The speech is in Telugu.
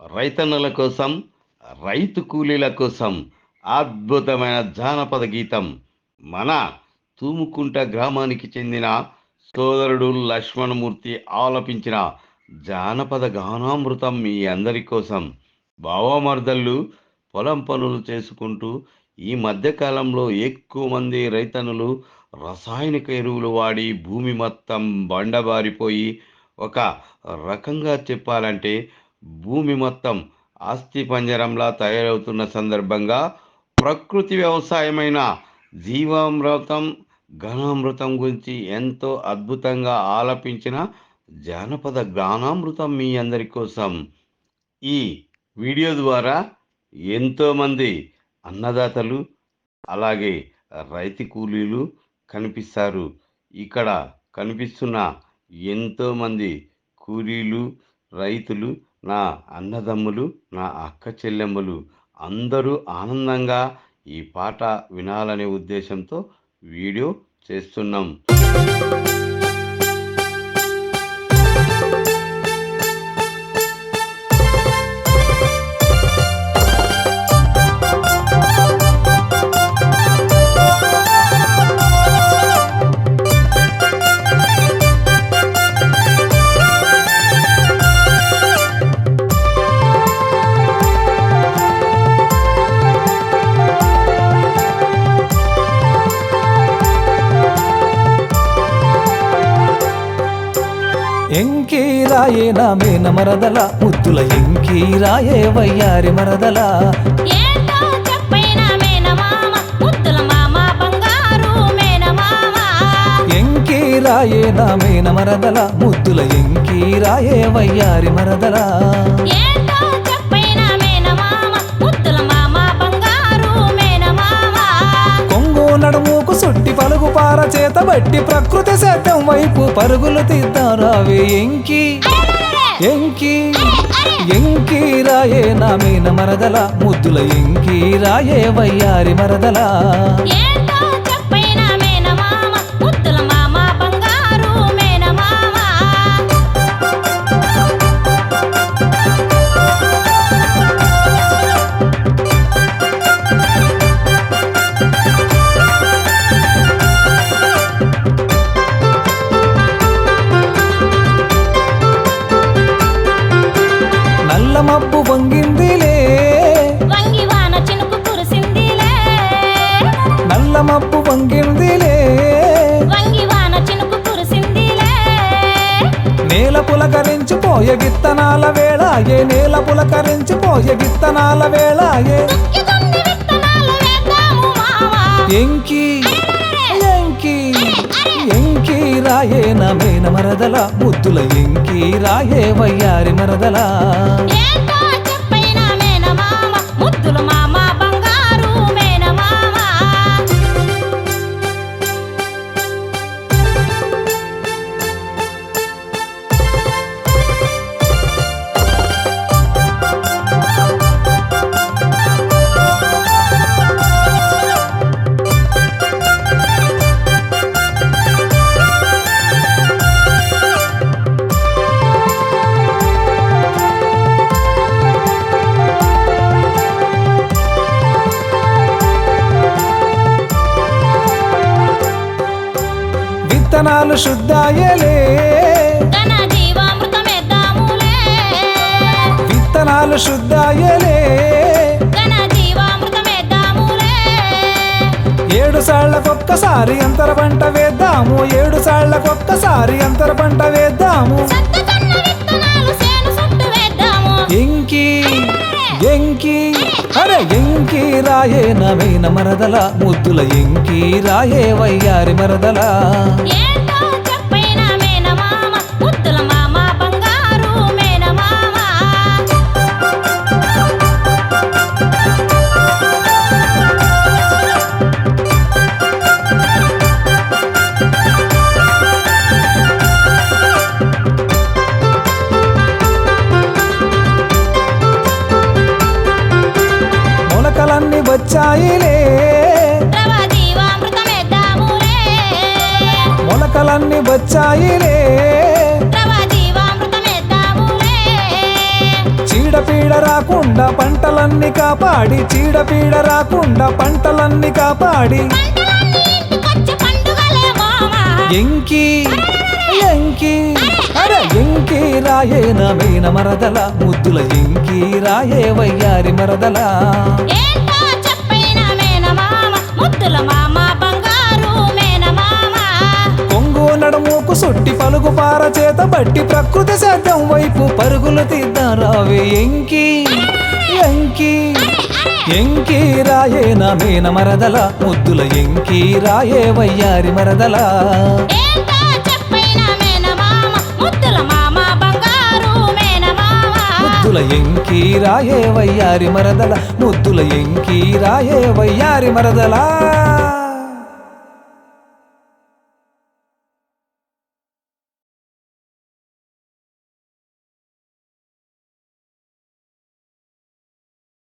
రైతన్నుల కోసం రైతు కూలీల కోసం అద్భుతమైన జానపద గీతం మన తూముకుంట గ్రామానికి చెందిన సోదరుడు లక్ష్మణమూర్తి ఆలపించిన జానపద గానామృతం మీ అందరి కోసం. బావమర్దళ్ళు పొలం పనులు చేసుకుంటూ ఈ మధ్యకాలంలో ఎక్కువ మంది రైతన్నులు రసాయనిక ఎరువులు వాడి భూమి మొత్తం బండబారిపోయి ఒక రకంగా చెప్పాలంటే భూమి మొత్తం ఆస్తి పంజరంలా తయారవుతున్న సందర్భంగా ప్రకృతి వ్యవసాయమైన జీవామృతం ఘనామృతం గురించి ఎంతో అద్భుతంగా ఆలపించిన జానపద గానామృతం మీ అందరి కోసం. ఈ వీడియో ద్వారా ఎంతోమంది అన్నదాతలు అలాగే రైతు కూలీలు కనిపిస్తారు. ఇక్కడ కనిపిస్తున్న ఎంతోమంది కూలీలు రైతులు నా అన్నదమ్ములు నా అక్క చెల్లెమ్మలు అందరూ ఆనందంగా ఈ పాట వినాలనే ఉద్దేశంతో వీడియో చేస్తున్నాం. ఎంకీరాయే నా మేన మరదల ముద్దుల ఎంకీరాయే వయ్యారి మరదల. ఎంకీరాయే నా మేన మరదల ముద్దుల ఎంకీరాయే వయ్యారి మరదల. కొంగు నడుముకు సుట్టి పలుగు పార బట్టి ప్రకృతి సేద్యం వైపు పరుగులు తీద్దారావే ఎంకి? ఎంకి? ఎంకీరాయే నా మేన మరదల ముద్దుల ఎంకీరాయే వయ్యారి మరదల. నల్ల మబ్బు వంగిందిలే నేల పులకరించిపోయే విత్తనాల వేళ ఏ నేల పులకరించిపోయే విత్తనాల వేళ ఏ ఎంకి ఎంకి ఎంకి రాయే నా మేన మరదల ముద్దుల ఎంకి రాయే వయ్యారి మరదల. విత్తనాలు శుద్ధాయలే. విత్తనాలు శుద్ధాయలే. ఏడు సాళ్ళకొక్కసారి అంతర పంట వేద్దాము. ఏడు సాళ్ళకొక్కసారి అంతర పంట వేద్దాము రాయే నవీన మరదల ముద్దుల ఎంకి రాయే వయ్యారి మరదలా. వచ్చాయిలే. మొలకలన్నీ వచ్చాయిలే. చీడపీడ రాకుండా పంటలన్నీ కాపాడి చీడపీడ రాకుండా పంటలన్నీ కాపాడి. ఎంకి ఎంకి అరే ఎంకి రాయే నవీన మరదల ముద్దుల ఎంకి రాయే వయ్యారి మరదలా. సుట్టి పలుగు పార చేత బట్టి ప్రకృతి సేద్యం వైపు పరుగులు తీద్దారావే ఎంకి ఎంకి ఎంకి రాయే నవీన మరదల ముద్దుల ఎంకి రాయే వయ్యారి మరదల. ముద్దుల ఎంకి రాయే వయ్యారి మరదల ముద్దుల ఎంకి రాయే వయ్యారి మరదలా.